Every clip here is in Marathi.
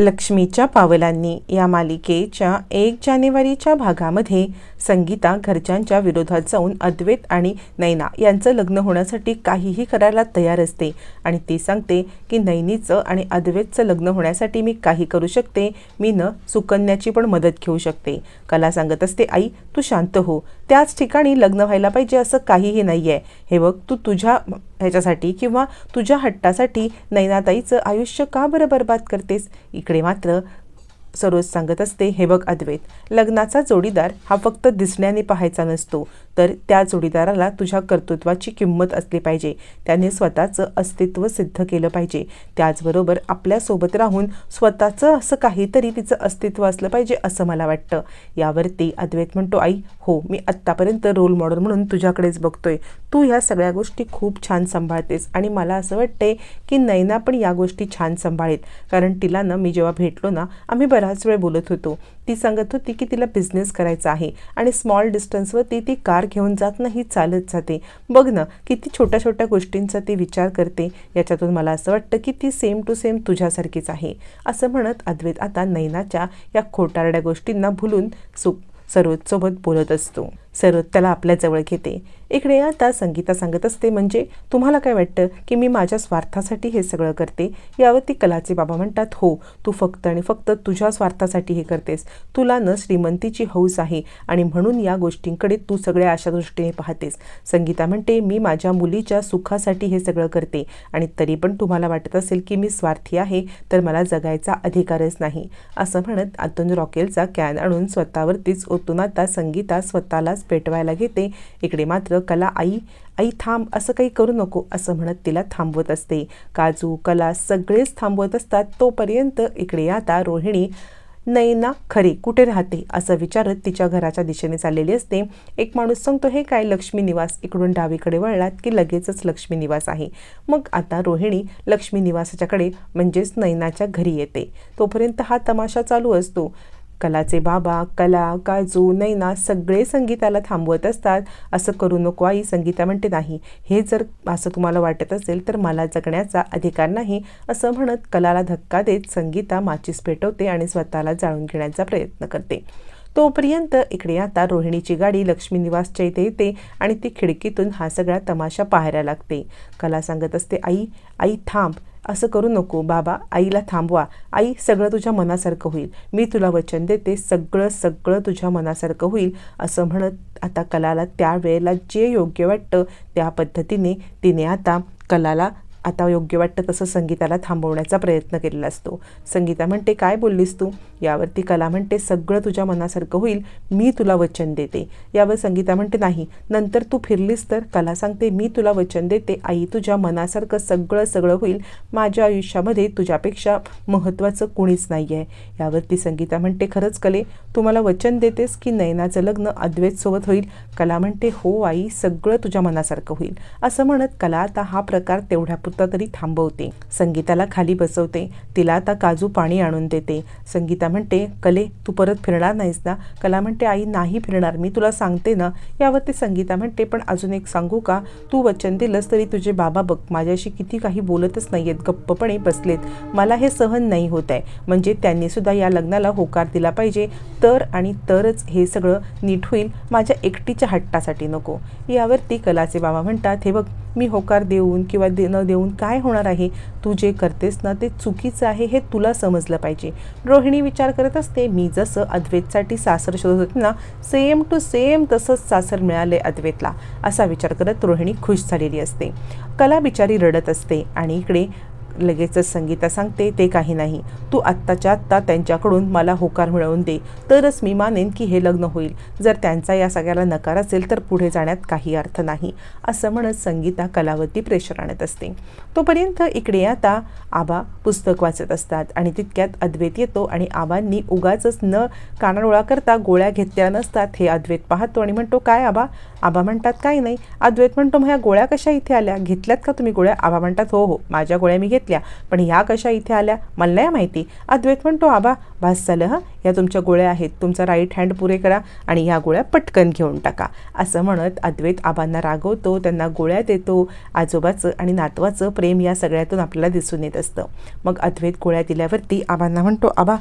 लक्ष्मीच्या पावलांनी या मालिकेच्या एक जानेवारीच्या भागामध्ये संगीता घरच्यांच्या विरोधात जाऊन अद्वैत आणि नैना यांचं लग्न होण्यासाठी काहीही करायला तयार असते. आणि ती सांगते की नैनीचं आणि अद्वैतचं लग्न होण्यासाठी मी काही करू शकते. मी न सुकन्याची पण मदत घेऊ शकते. कला सांगत असते आई तू शांत हो. त्याच ठिकाणी लग्न व्हायला पाहिजे असं काहीही नाही आहे हे बघ तू तुझ्या ह्याच्यासाठी किंवा तुझ्या हट्टासाठी नैनाताईचं आयुष्य का बरं बरबाद करतेस? इकडे मात्र सरोज सांगत असते हे बघ अद्वैत लग्नाचा जोडीदार हा फक्त दिसण्याने पाहायचा नसतो तर त्या जोडीदाराला तुझ्या कर्तृत्वाची किंमत असली पाहिजे. त्याने स्वतःचं अस्तित्व सिद्ध केलं पाहिजे. त्याचबरोबर आपल्यासोबत राहून स्वतःचं असं काहीतरी तिचं अस्तित्व असलं पाहिजे असं मला वाटतं. यावरती अद्वैत म्हणतो आई हो मी आत्तापर्यंत रोल मॉडेल म्हणून तुझ्याकडेच बघतोय. तू ह्या सगळ्या गोष्टी खूप छान सांभाळतेस आणि मला असं वाटतंय की नैना पण या गोष्टी छान सांभाळेल. कारण तिला ना मी जेव्हा भेटलो ना आम्ही बराच वेळ बोलत होतो. ती सांगत होती की तिला बिझनेस करायचा आहे आणि स्मॉल डिस्टन्सवरती ती कार घेऊन जात नाही चालत जाते. बघ ना किती छोट्या छोट्या गोष्टींचा ती विचार करते. याच्यातून मला असं वाटतं की ती सेम टू सेम तुझ्यासारखीच आहे. असं म्हणत अद्वैत आता नैनाच्या या खोटारड्या गोष्टींना भुलून सु सरोजसोबत बोलत असतो. सर त्याला आपल्याजवळ घेते. इकडे आता संगीता सांगत असते म्हणजे तुम्हाला काय वाटतं की मी माझ्या स्वार्थासाठी हे सगळं करते? यावरती कलाचे बाबा म्हणतात हो तू फक्त आणि फक्त तुझ्या स्वार्थासाठी हे करतेस. तुला न श्रीमंतीची हौस आहे आणि म्हणून या गोष्टींकडे तू सगळ्या अशा दृष्टीने पाहतेस. संगीता म्हणते मी माझ्या मुलीच्या सुखासाठी हे सगळं करते आणि तरी पण तुम्हाला वाटत असेल की मी स्वार्थी आहे तर मला जगायचा अधिकारच नाही. असं म्हणत आतून रॉकेलचा कॅन आणून स्वतःवरतीच ओतून आता संगीता स्वतःलाच पेटवायला घेते. इकडे मात्र कला आई आई थांब असं काही करू नको असं म्हणत तिला थांबवत असते. काजू कला सगळेच थांबवत असतात. तोपर्यंत इकडे आता रोहिणी नैना खरे कुठे राहते असं विचारत तिच्या घराच्या दिशेने चाललेली असते. एक माणूस सांगतो हे काय लक्ष्मी निवास? इकडून डावीकडे वळलात की लगेचच लक्ष्मी निवास आहे. मग आता रोहिणी लक्ष्मी निवासाच्याकडे म्हणजेच नैनाच्या घरी येते. तोपर्यंत हा तमाशा चालू असतो. कलाचे बाबा कला काजू नैना सगळे संगीताला थांबवत असतात. असं करू नको आई संगीता म्हणते नाही हे जर असं तुम्हाला वाटत असेल तर मला जगण्याचा अधिकार नाही. असं म्हणत कलाला धक्का देत संगीता माचीस पेटवते आणि स्वतःला जाळून घेण्याचा प्रयत्न करते. तोपर्यंत इकडे आता रोहिणीची गाडी लक्ष्मी निवासच्या इथे येते आणि ती खिडकीतून हा सगळा तमाशा पाहायला लागते. कला सांगत असते आई आई थांब. असं करू नको बाबा. आईला थांबवा. आई सगळं तुझ्या मनासारखं होईल. मी तुला वचन देते सगळं सगळं तुझ्या मनासारखं होईल असं म्हणत आता कलाला त्यावेळेला जे योग्य वाटतं त्या पद्धतीने तिने आता कलाला आता योग्य वाटतं तसं संगीताला थांबवण्याचा प्रयत्न केलेला असतो. संगीता म्हणते काय बोललीस तू? यावरती कला म्हणते सगळं तुझ्या मनासारखं होईल मी तुला वचन देते. यावर संगीता म्हणते नाही नंतर तू फिरलीस तर? कला सांगते मी तुला वचन देते आई तुझ्या मनासारखं सगळं सगळं होईल माझ्या आयुष्यामध्ये तुझ्यापेक्षा महत्त्वाचं कुणीच नाही आहे यावरती संगीता म्हणते खरंच कले तू मला वचन देतेस की नयनाचं लग्न अद्वैतसोबत होईल? कला म्हणते हो आई सगळं तुझ्या मनासारखं होईल. असं म्हणत कला आता हा प्रकार तेवढ्या तात्पुरता तरी थांबवते. संगीताला खाली बसवते. तिला आता काजू पाणी आणून देते. संगीता म्हणते कले तू परत फिरणार नाहीस ना? कला म्हणते आई नाही फिरणार. मी तुला सांगते ना. यावरती संगीता म्हणते पण अजून एक सांगू का? तू वचन दिलंस तरी तुझे बाबा बघ. माझ्याशी किती काही बोलतच नाही आहेत गप्पपणे बसलेत. मला हे सहन नाही होत आहे म्हणजे त्यांनी सुद्धा या लग्नाला होकार दिला पाहिजे. तर आणि तरच हे सगळं नीट होईल. माझ्या एकटीच्या हट्टासाठी नको. यावरती कलाचे बाबा म्हणतात हे बघ मी होकार देऊन किंवा दे न देऊन काय होणार आहे? तू जे करतेस ना ते चुकीचं आहे हे तुला समजलं पाहिजे. रोहिणी विचार करत असते मी जसं अद्वैतसाठी सासर शोधत होते ना सेम टू सेम तसंच सासर मिळाले अद्वैतला असा विचार करत रोहिणी खुश झालेली असते. कला बिचारी रडत असते आणि इकडे लगेचच संगीता सांगते ते काही नाही. तू आत्ताच्या आत्ता त्यांच्याकडून मला होकार मिळवून दे. तरच मी मानेन की हे लग्न होईल. जर त्यांचा या सगळ्याला नकार असेल तर पुढे जाण्यात काही अर्थ नाही. असं म्हणत संगीता कलावती प्रेशर आणत असते. तोपर्यंत इकडे आता आबा पुस्तक वाचत असतात आणि तितक्यात अद्वैत येतो आणि आबांनी उगाच न कानाडोळा करता गोळ्या घेतल्या नसतात. हे अद्वैत पाहतो आणि म्हणतो काय आबा? आबा म्हणतात काही नाही. अद्वैत म्हणतो मग ह्या गोळ्या कशा इथे आल्या? घेतल्यात का तुम्ही गोळ्या? आबा म्हणतात हो हो. माझ्या गोळ्या मी घेतल्या सांगितल्या पण ह्या कशा इथे आल्या? मला नाही माहिती. अद्वैत म्हणतो आबा भास झालं हं? या तुमच्या गोळ्या आहेत. तुमचा राईट हँड पुरे करा आणि ह्या गोळ्या पटकन घेऊन टाका. असं म्हणत अद्वैत आबांना रागवतो त्यांना गोळ्या देतो आजोबाचं आणि नातवाचं प्रेम या सगळ्यातून आपल्याला दिसून येत असतं. मग अद्वैत गोळ्या दिल्यावरती आबांना म्हणतो आबा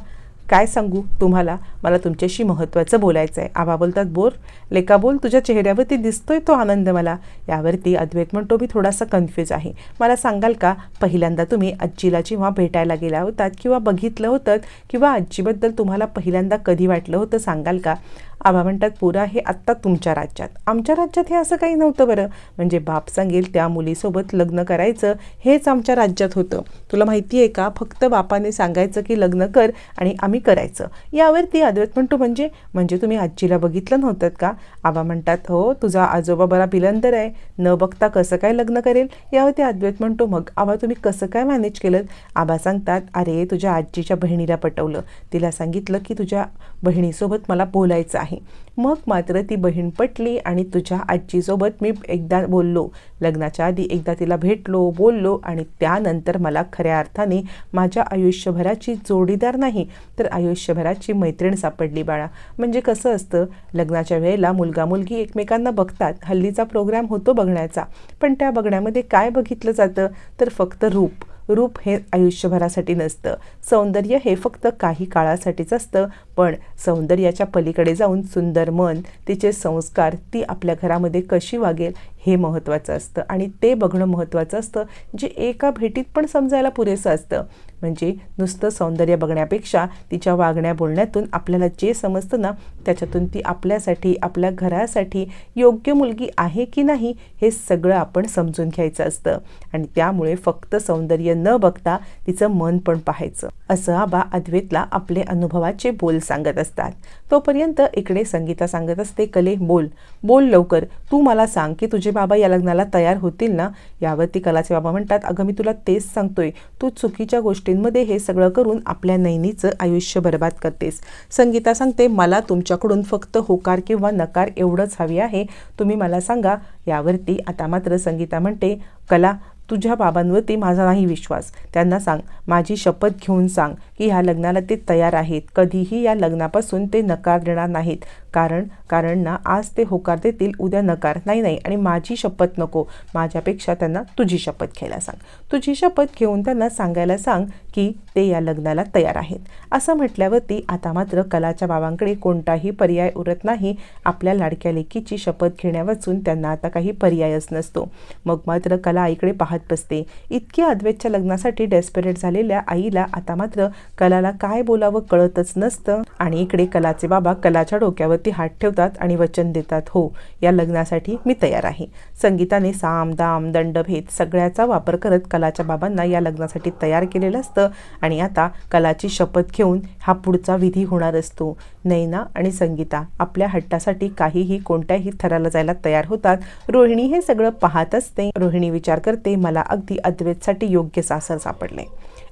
काय सांगू तुम्हाला? मला तुमच्याशी महत्त्वाचं बोलायचं आहे आबा बोलतात बोर. लेका बोल तुझ्या चेहऱ्यावरती दिसतोय तो आनंद मला. यावरती अद्वैत म्हणतो मी थोडासा कन्फ्यूज आहे. मला सांगाल का? पहिल्यांदा तुम्ही आजीला जेव्हा भेटायला गेला होतात किंवा बघितलं होतं किंवा आजीबद्दल तुम्हाला पहिल्यांदा कधी वाटलं होतं सांगाल का? आबा म्हणतात पुरा हे आत्ता तुमच्या राज्यात. आमच्या राज्यात हे असं काही नव्हतं बरं. म्हणजे बाप सांगेल त्या मुलीसोबत लग्न करायचं हेच आमच्या राज्यात होतं. तुला माहिती आहे का फक्त बापाने सांगायचं की लग्न कर आणि आम्ही करायचं. यावरती अद्वैत म्हणतो म्हणजे? म्हणजे तुम्ही आजीला बघितलं नव्हतं का? आबा म्हणतात हो तुझा आजोबा बरा बिलंदर आहे. न बघता कसं काय लग्न करेल? यावरती अद्वैत म्हणतो मग आबा तुम्ही कसं काय मॅनेज केलं आबा सांगतात अरे तुझ्या आजीच्या बहिणीला पटवलं. तिला सांगितलं की तुझ्या बहिणीसोबत मला बोलायचं आहे. मग मात्र ती बहीण पटली आणि तुझ्या आजीसोबत मी एकदा बोललो. लग्नाच्या आधी एकदा तिला भेटलो बोललो आणि त्यानंतर मला खऱ्या अर्थाने माझ्या आयुष्यभराची जोडीदार नाही तर आयुष्यभराची मैत्रीण सापडली बाळा. म्हणजे कसं असतं लग्नाच्या वेळेला मुलगा मुलगी एकमेकांना बघतात हल्लीचा प्रोग्राम होतो बघण्याचा. पण त्या बघण्यामध्ये काय बघितलं जातं? तर फक्त रूप. रूप हे आयुष्यभरासाठी नसतं. सौंदर्य हे फक्त काही काळासाठीच असतं पण सौंदर्याच्या पलीकडे जाऊन सुंदर मन तिचे संस्कार ती आपल्या घरामध्ये कशी वागेल हे महत्त्वाचं असतं. आणि ते बघणं महत्त्वाचं असतं जे एका भेटीत पण समजायला पुरेसं असतं. म्हणजे नुसतं सौंदर्य बघण्यापेक्षा तिच्या वागण्या बोलण्यातून आपल्याला जे समजतं ना त्याच्यातून ती आपल्यासाठी आपल्या घरासाठी योग्य मुलगी आहे की नाही हे सगळं आपण समजून घ्यायचं असतं. आणि त्यामुळे फक्त सौंदर्य न बघता तिचं मन पण पाहायचं. असं आबा अद्वैतला आपले अनुभवाचे बोल सांगत असतात. तोपर्यंत इकडे संगीता सांगत असते कले बोल. बोल लवकर. तू मला सांग की तुझे बाबा या लग्नाला तयार होतील ना? यावरती कलाचे बाबा म्हणतात अगं मी तुला तेच सांगतोय. तू चुकीच्या गोष्टी गोष्टींमध्ये हे सगळं करून आपल्या नैनीचं आयुष्य बर्बाद करतेस. संगीता सांगते मला तुमच्याकडून फक्त होकार किंवा नकार एवढंच हवी आहे. तुम्ही मला सांगा. यावरती आता मात्र संगीता म्हणते कला तुझ्या बाबांवरती माझा नाही विश्वास. त्यांना सांग माझी शपथ घेऊन सांग की ह्या लग्नाला ते तयार आहेत. कधीही या लग्नापासून ते नकार देणार नाहीत. कारण कारण ना आज ते होकार देतील उद्या नकार. नाही नाही आणि माझी शपथ नको. माझ्यापेक्षा त्यांना तुझी शपथ घ्यायला सांग. तुझी शपथ घेऊन त्यांना सांगायला सांग की ते या लग्नाला तयार आहेत. असं म्हटल्यावरती आता मात्र कलाच्या बाबांकडे कोणताही पर्याय उरत नाही. आपल्या लाडक्या लेकीची शपथ घेण्यावाचून त्यांना आता काही पर्यायच नसतो. मग मात्र कला आईकडे पाहत बसते. इतकी अद्वैतच्या लग्नासाठी डेस्परेट झालेल्या आईला आता मात्र कलाला काय बोलावं कळतच नसतं. आणि इकडे कलाचे बाबा कलाच्या डोक्यावरती हात ठेवतात आणि वचन देतात हो या लग्नासाठी मी तयार आहे. संगीताने साम दाम दंडभेद सगळ्याचा वापर करत कलाच्या बाबांना या लग्नासाठी तयार केलेलं असतं. आणि आता कलाची शपथ घेऊन हा पुढचा विधी होणार असतो. नैना आणि संगीता आपल्या हट्टासाठी काहीही कोणत्याही थराला जायला तयार होतात. रोहिणी हे सगळं पाहत असते. रोहिणी विचार करते मला अगदी अद्वैतसाठी योग्य सासर सापडले.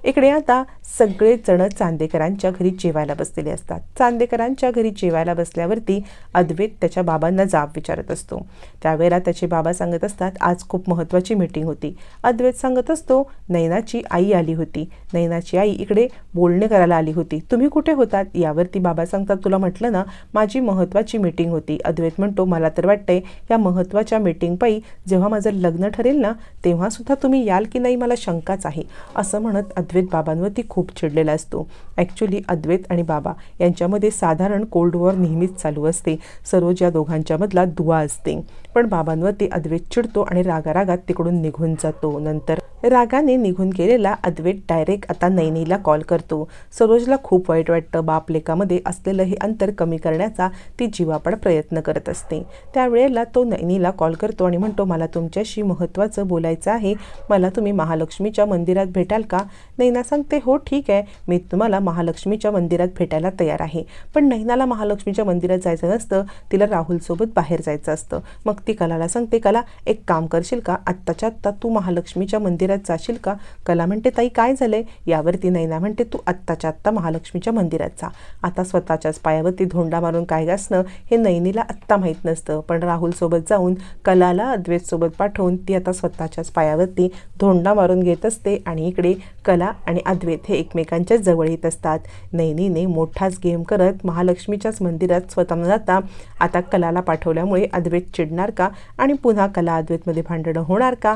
इकडे आता सगळेजण चांदेकरांच्या घरी जेवायला बसलेले असतात. चांदेकरांच्या घरी जेवायला बसल्यावरती अद्वैत त्याच्या बाबांना जाब विचारत असतो. त्यावेळेला त्याचे बाबा सांगत असतात आज खूप महत्त्वाची मीटिंग होती. अद्वैत सांगत असतो नैनाची आई आली होती. नैनाची आई इकडे बोलणे करायला आली होती. तुम्ही कुठे होतात? यावरती बाबा सांगतात तुला म्हटलं ना माझी महत्त्वाची मीटिंग होती. अद्वैत म्हणतो मला तर वाटतंय या महत्त्वाच्या मीटिंगपायी जेव्हा माझं लग्न ठरेल ना तेव्हासुद्धा तुम्ही याल की नाही? मला शंकाच आहे. असं म्हणत अद्वैत बाबांवरती खूप चिडलेला असतो. ॲक्च्युली अद्वैत आणि बाबा यांच्यामध्ये साधारण कोल्ड वॉर नेहमीच चालू असते. सरोज या दोघांच्यामधला दुवा असते. पण बाबांवरती अद्वैत चिडतो आणि रागारागात तिकडून निघून जातो. नंतर रागाने निघून गेलेला अद्वैत डायरेक्ट आता नैनीला कॉल करतो. सरोजला खूप वाईट वाटतं. बाप लेकामध्ये असलेलं हे अंतर कमी करण्याचा ती जीवापड प्रयत्न करत असते. त्यावेळेला तो नैनीला कॉल करतो आणि म्हणतो मला तुमच्याशी महत्त्वाचं बोलायचं आहे. मला तुम्ही महालक्ष्मीच्या मंदिरात भेटाल का? नैना सांगते हो ठीक आहे. मी तुम्हाला महालक्ष्मीच्या मंदिरात भेटायला तयार आहे. पण नैनाला महालक्ष्मीच्या मंदिरात जायचं नसतं. तिला राहुलसोबत बाहेर जायचं असतं. मग ती कलाला सांगते कला एक काम करशील का? आत्ताच्या आत्ता तू महालक्ष्मीच्या मंदिरात मंदिरात जाशील का? कला म्हणते ताई काय झालंय? यावरती नैना म्हणते तू आत्ताच्या आत्ता महालक्ष्मीच्या मंदिरात जा. आता स्वतःच्याच पायावरती धोंडा मारून काय गासणं हे नैनीला आत्ता माहीत नसतं. पण राहुलसोबत जाऊन कलाला अद्वैतसोबत पाठवून ती आता स्वतःच्याच पायावरती धोंडा मारून घेत असते आणि इकडे कला आणि अद्वैत हे एकमेकांच्या जवळ येत असतात. नैनीने मोठाच गेम करत महालक्ष्मीच्याच मंदिरात स्वतः न जाता आता कलाला पाठवल्यामुळे अद्वैत चिडणार का? आणि पुन्हा कला अद्वैतमध्ये भांडणं होणार का?